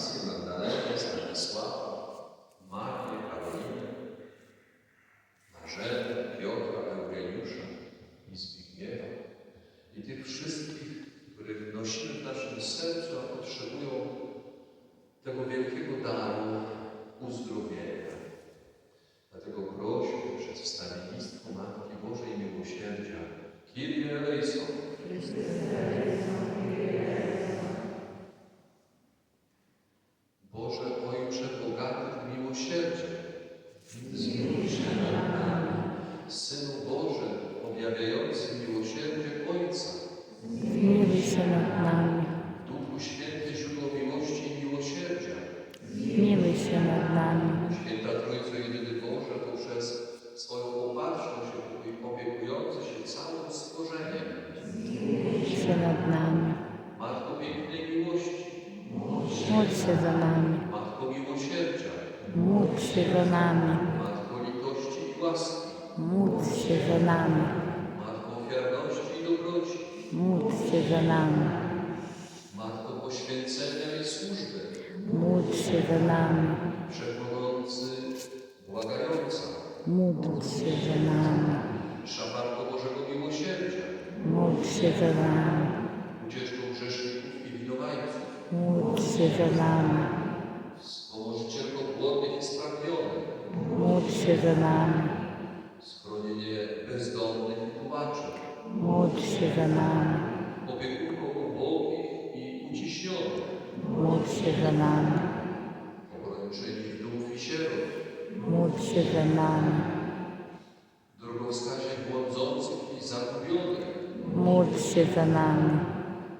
Alicję, Magdalenę, Stanisława, Marię, Karolinę, Marzenę, Piotra, Eugeniusza i Zbigniewa i tych wszystkich, których nosimy w naszym sercu, a potrzebują tego wielkiego daru uzdrowienia. Dlatego prośmy przez wstawiennictwo Matki Bożej Miłosierdzia, Kyrie eleison, Boże Ojcze bogaty w miłosierdzie, zmiłuj się nad nami. Synu Boże, objawiający miłosierdzie Ojca, Zmiłuj się nad nami, Duchu Święty, źródło miłości i miłosierdzia, zmiłuj się nad nami, Święta Trójco Jedyny Boże, poprzez swoją opatrzność opiekujący się całym stworzeniem, zmiłuj się nad nami, Matko pięknej miłości, módl się za nami, Matko miłosierdzia, módl się za nami, Matko litości i łaski, módl się za nami, Matko ofiarności i dobroci, módl się za nami, poświęcenia i służby, módl się za nami, Wszechmogący, błagająca, módl się za nami, Szafarko Bożego Miłosierdzia, módl się za nami, ucieczką grzeszników i winowajców, módl się za nami, wspomożycielką głodnych i spragnionych, módl się za nami, schronienie bezdomnych i tułaczy, módl się za nami, módl się za nami, obręczyni wdów i sierot, módl się za nami, drogowskazie błądzących i zagubionych, módl się za nami,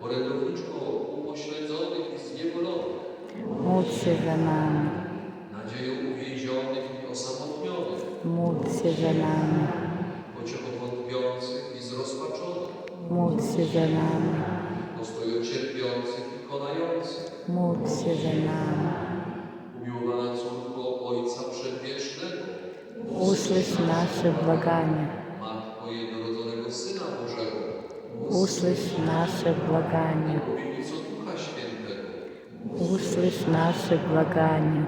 orędowniczko upośledzonych i zniewolonych, módl się za nami, nadzieją uwięzionych i osamotnionych, módl się za nami, pociechą wątpiących i zrozpaczonych, módl się za nami, postoją cierpiących módl się za nami. umiłowana córko Ojca Przedwiecznego, Usłysz nasze błaganie, Matko Jednorodzonego Syna Bożego, usłysz nasze błaganie, Oblubienicą Ducha Świętego, usłysz nasze błaganie.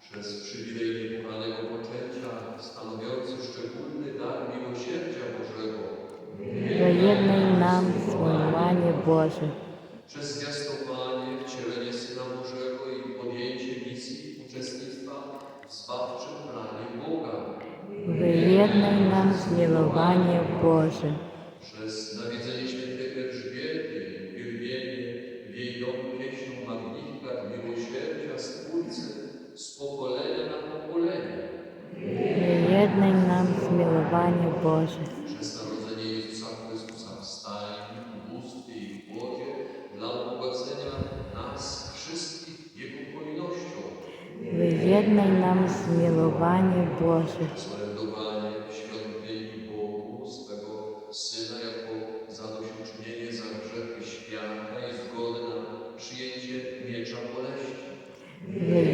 przez przywilej niekochanego poczęcia, stanowiący szczególny dar miłosierdzia Bożego, Do jednej nam zwołanie Boże, przez w zbawczym planie Boga, w jednej nam zmiłowanie Boże, przez nawiedzenie świętej Elżbiety i uwielbienie w jej domu pieśnią Magnifikat miłosierdzia Stwórcy z pokolenia na pokolenie, w jednej nam zmiłowanie Boże, przez narodzenie Jezusa Chrystusa w stajni, ubóstwie i w głodzie dla ubogacenia nas wszystkich Jego hojnością, w jednej nam zmiłowanie Boże, przez orędowanie świątyni Bogu swego Syna jako zadośćuczynienie za grzechy świata i zgodę na przyjęcie miecza boleści,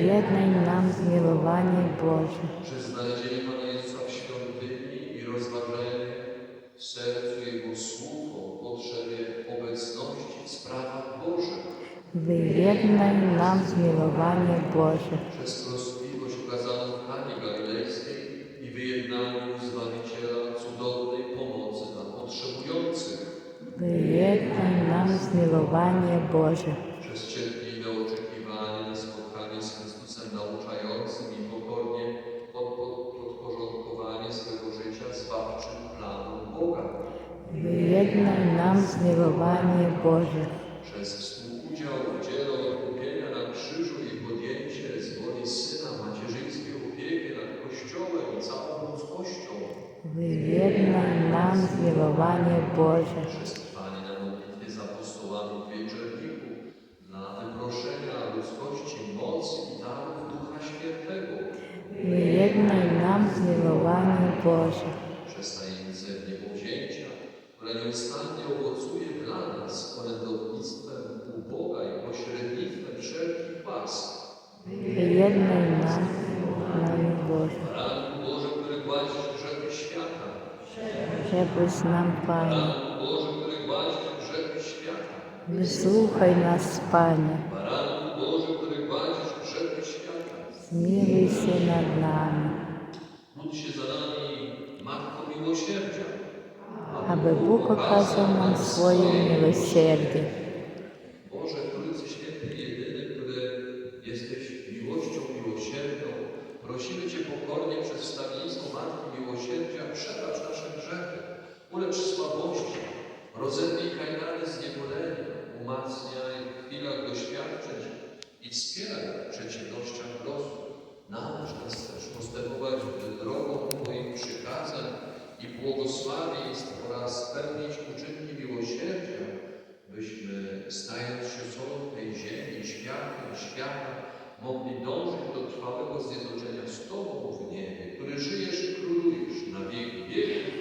jednej nam zmiłowanie Boże, przez znalezienie Pana Jezusa w świątyni i rozważenie w sercu Jego słów o potrzebie obecności w sprawach Bożych, w jednej nam zmiłowanie Boże, przez i wyjednaniu Zbawiciela cudownej pomocy dla potrzebujących, w jednej nam zmiłowanie Boże, przez cierpliwe oczekiwanie na spotkanie z Chrystusem nauczającym i pokornie pod, pod, podporządkowanie swego życia zbawczym planom Boga, w jednej nam zmiłowanie Boże, przez współudział w dziele odkupienia na krzyżu i podjęcie z woli Syna macierzyńskiej opieki nad Kościołem i całą ludzkością, w jednej nam zmiłowanie Boże, trwanie na modlitwie z apostołami w Wieczerniku, na wyproszenia ludzkości mocy i darów Ducha Świętego, w jednej nam zmiłowanie Boże, przez tajemnicę która nieustannie owocuje dla nas orędownictwem u Boga i pośrednictwem wszelkich łask. w jednej nam Небес нам пані. Вислухай нас, пані. Змілися над нами. Аби Бог оказав нам своє милосердя. i wspieraj w przeciwnościach losu. Naucz nas też postępować drogą Twoich przykazań i błogosławieństw oraz spełnić uczynki miłosierdzia, byśmy stając się solą tej ziemi, światem, świata, mogli dążyć do trwałego zjednoczenia z Tobą w niebie, który żyjesz i królujesz na wieki wieków.